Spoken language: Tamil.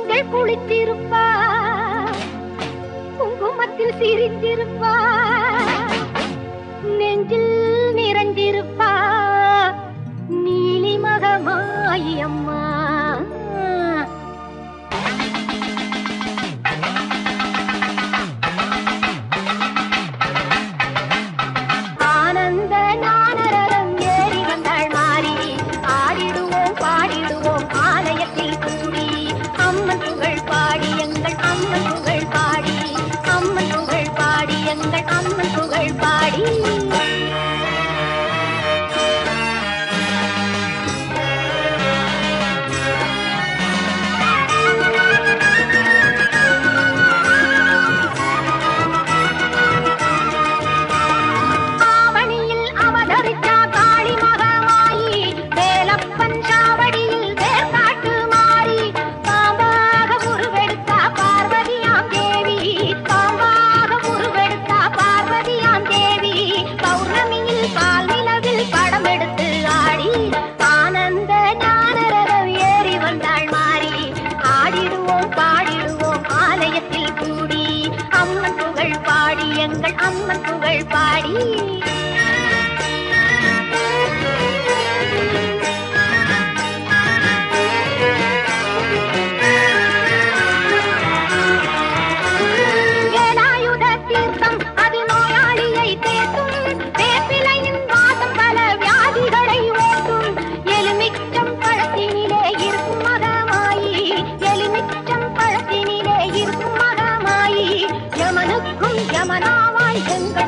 கண்கள் குளித்திருப்பா குங்குமத்தில் சிரித்திருப்பா நெஞ்சில் நிறைந்திருப்பா நீலிமகமாயி அம்மா. 天。